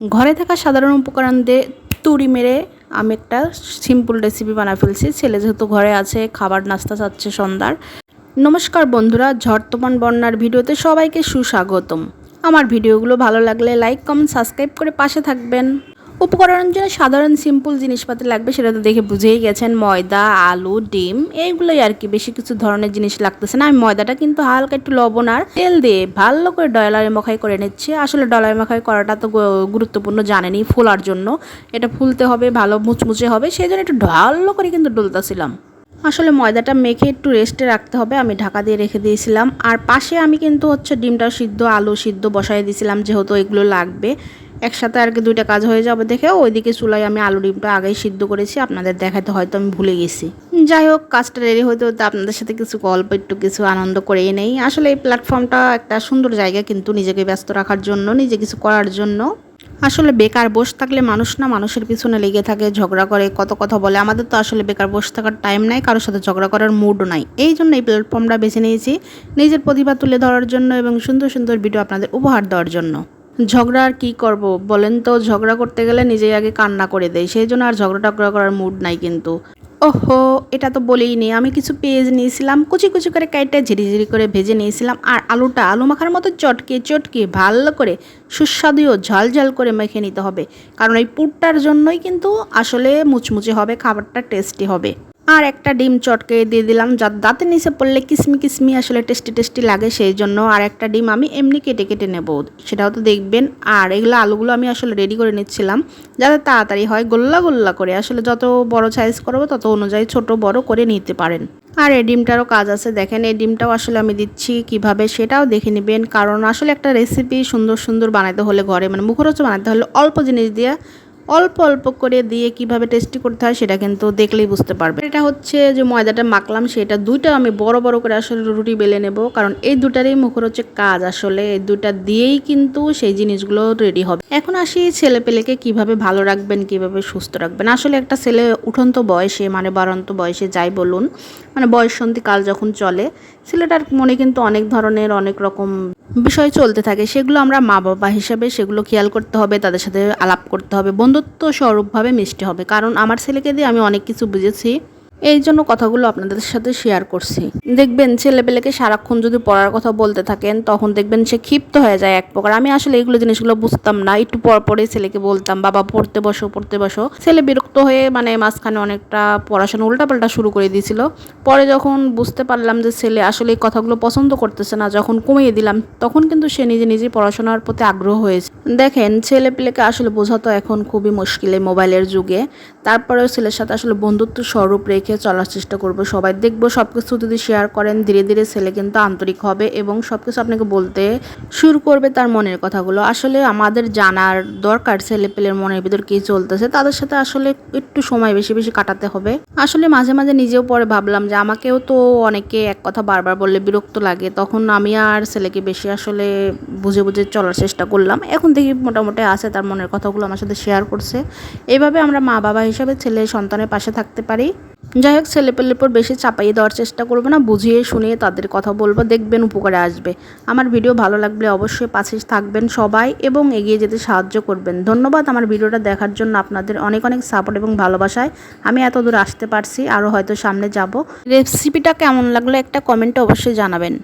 ঘরে থাকা সাধারণ উপকরণ দিয়ে তুড়ি মেরে আমি একটা সিম্পল রেসিপি বানা ফেলছি। ছেলে যেহেতু ঘরে আছে, খাবার নাস্তা চাচ্ছে সন্ধ্যার। নমস্কার বন্ধুরা ঝর্তমান বন্যার ভিডিওতে সবাইকে সুস্বাগতম। আমার ভিডিওগুলো ভালো লাগলে লাইক কমেন্ট সাবস্ক্রাইব করে পাশে থাকবেন। উপকরণের জন্য সাধারণ সিম্পল জিনিসপাতি লাগবে, সেটা তো দেখে বুঝেই গেছেন। ময়দা, আলু, ডিম, এইগুলোই আর কি বেশি কিছু ধরনের জিনিস লাগতেছে না। আমি ময়দাটা কিন্তু হালকা একটু লবণ আর তেল দিয়ে ভালো করে ডলারে মাখাই করে নিচ্ছি। আসলে ডলারে মাখাই করাটা তো গুরুত্বপূর্ণ জানেনি ফোলার জন্য। এটা ফুলতে হবে, ভালো মুচমুচে হবে, সেই জন্য একটু ভালো করে কিন্তু ডলতেছিলাম। আসলে ময়দাটা মেখে একটু রেস্টে রাখতে হবে, আমি ঢাকা দিয়ে রেখে দিয়েছিলাম। আর পাশে আমি কিন্তু হচ্ছে ডিমটা সিদ্ধ, আলু সিদ্ধ বসাই দিয়েছিলাম, যেহেতু এগুলো লাগবে। একসাথে আর কি দুইটা কাজ হয়ে যাবে দেখে ওইদিকে চুলায় আমি আলু ডিমটা আগেই সিদ্ধ করেছি, আপনাদের দেখাতে হয়তো আমি ভুলে গেছি। যাই হোক, কাজটা রেডি হতে হতে আপনাদের সাথে কিছু গল্প, একটু কিছু আনন্দ করে নেই। আসলে এই প্ল্যাটফর্মটা একটা সুন্দর জায়গা কিন্তু নিজেকে ব্যস্ত রাখার জন্য, নিজে কিছু করার জন্য। আসলে বেকার বসে থাকলে মানুষ না মানুষের পিছনে লেগে থাকে, ঝগড়া করে, কত কথা বলে। আমাদের তো আসলে বেকার বসে থাকার টাইম নাই, কারোর সাথে ঝগড়া করার মুডও নাই। এই জন্য এই প্ল্যাটফর্মটা বেছে নিয়েছি নিজের প্রতিভা তুলে ধরার জন্য এবং সুন্দর সুন্দর ভিডিও আপনাদের উপহার দেওয়ার জন্য। ঝগড়া আর কী করব বলেন তো? ঝগড়া করতে গেলে নিজেই আগে কান্না করে দেয়, সেই জন্য আর ঝগড়া টগড়া করার মুড নাই কিন্তু। ওহো, এটা তো বলেই নি আমি কিছু পেঁয়াজ নিয়েছিলাম, কুচি কুচি করে কাইটে ঝিরি ঝিরি করে ভেজে নিয়েছিলাম, আর আলুটা আলু মাখার মতো চটকে চটকে ভালো করে সুস্বাদুও ও ঝাল ঝাল করে মেখে নিতে হবে। কারণ এই পুরটার জন্যই কিন্তু আসলে মুচমুচে হবে, খাবারটা টেস্টি হবে। আর একটা ডিম চটকে দিয়ে দিলাম। যা দাঁতের নিচে পড়লে কিসমি কিসমি আসলে টেস্টি টেস্টি লাগে সেই জন্য আর একটা ডিম আমি এমনি কেটে কেটে নেব। সেটাও তো দেখবেন। আর এগুলো আলুগুলো আমি আসলে রেডি করে নিচ্ছিলাম। যাতে তাড়াতাড়ি হয়, গোল্লা গোল্লা করে। আসলে যত বড় সাইজ করব, তত অনুযায়ী ছোট বড় করে নিতে পারেন। আর এই ডিমটারও কাজ আছে। দেখেন, এই ডিমটাও আসলে আমি দিচ্ছি। কীভাবে সেটাও দেখে নেবেন। কারণ আসলে একটা রেসিপি সুন্দর সুন্দর বানাতে হলে ঘরে মানে মুখরোচ বানাতে হলে অল্প জিনিস দিয়ে অল্প অল্প করে দিয়ে কীভাবে টেস্টি করতে হয় সেটা কিন্তু দেখলেই বুঝতে পারবে। এটা হচ্ছে যে ময়দাটা মাখলাম, সেটা দুইটা আমি বড় বড় করে আসলে রুটি বেলে নেব, কারণ এই দুটারই হচ্ছে কাজ আসলে, এই দুটা দিয়েই কিন্তু সেই জিনিসগুলো রেডি হবে। এখন আসি ছেলে পেলেকে কীভাবে ভালো রাখবেন, কীভাবে সুস্থ রাখবেন। আসলে একটা ছেলে উঠন্ত বয়সে মানে বাড়ন্ত বয়সে যাই বলুন মানে বয়সন্তি কাল যখন চলে ছেলেটার মনে কিন্তু অনেক ধরনের অনেক রকম বিষয় চলতে থাকে। সেগুলো আমরা মা বাবা হিসাবে সেগুলো খেয়াল করতে হবে, তাদের সাথে আলাপ করতে হবে। বন্ধুত্ব স্বরূপভাবে মিষ্টি হবে। কারণ আমার ছেলেকে দিয়ে আমি অনেক কিছু বুঝেছি। এই জন্য কথাগুলো আপনাদের সাথে শেয়ার করছি। দেখবেন ছেলেপেলেকে সারাক্ষণ যদি পড়ার কথা বলতে থাকেন, তখন দেখবেন সে ক্ষিপ্ত হয়ে যায় এক প্রকার। আমি আসলে এগুলো জিনিসগুলো বুঝতাম না। একটু পর পরে ছেলেকে বলতাম, বাবা, পড়তে বসো পড়তে বসো। ছেলে বিরক্ত হয়ে মানে মাঝখানে অনেকটা পড়াশোনা উল্টাপাল্টা শুরু করে দিয়েছিল। পরে যখন বুঝতে পারলাম যে ছেলে আসলে এই কথাগুলো পছন্দ করতেছে না, যখন কমিয়ে দিলাম, তখন কিন্তু সে নিজে নিজে পড়াশোনার প্রতি আগ্রহ হয়েছে। দেখেন ছেলে পেলেকে আসলে বোঝা তো এখন খুবই মুশকিল মোবাইলের যুগে। তারপরেও ছেলের সাথে আসলে বন্ধুত্ব স্বরূপ রেখে চলার চেষ্টা করব। সবাই দেখব সব কিছু যদি শেয়ার করেন, ধীরে ধীরে ছেলে কিন্তু আন্তরিক হবে এবং সব কিছু আপনাকে বলতে শুরু করবে তার মনের কথাগুলো। আসলে আমাদের জানার দরকার ছেলে পেলের মনের ভিতর কী চলতেছে, তাদের সাথে আসলে একটু সময় বেশি বেশি কাটাতে হবে। আসলে মাঝে মাঝে নিজেও পরে ভাবলাম যে আমাকেও তো অনেকে এক কথা বারবার বললে বিরক্ত লাগে, তখন আমি আর ছেলেকে বেশি আসলে বুঝে বুঝে চলার চেষ্টা করলাম। এখন দেখি মোটামুটি আছে, তার মনের কথাগুলো আমার সাথে শেয়ার করছে। এইভাবে আমরা মা বাবা হিসাবে ছেলে সন্তানের পাশে থাকতে পারি। যাই হোক, ছেলেপেলের উপর বেশি চাপাইয়ে দেওয়ার চেষ্টা করব না, বুঝিয়ে শুনিয়ে তাদের কথা বলব, দেখবেন উপকারে আসবে। আমার ভিডিও ভালো লাগলে অবশ্যই পাশে থাকবেন সবাই এবং এগিয়ে যেতে সাহায্য করবেন। ধন্যবাদ আমার ভিডিওটা দেখার জন্য আপনাদের অনেক অনেক সাপোর্ট এবং ভালোবাসায়। আমি এত দূর আসতে পারছি আরও হয়তো সামনে যাব। রেসিপিটা কেমন লাগল একটা কমেন্টে অবশ্যই জানাবেন।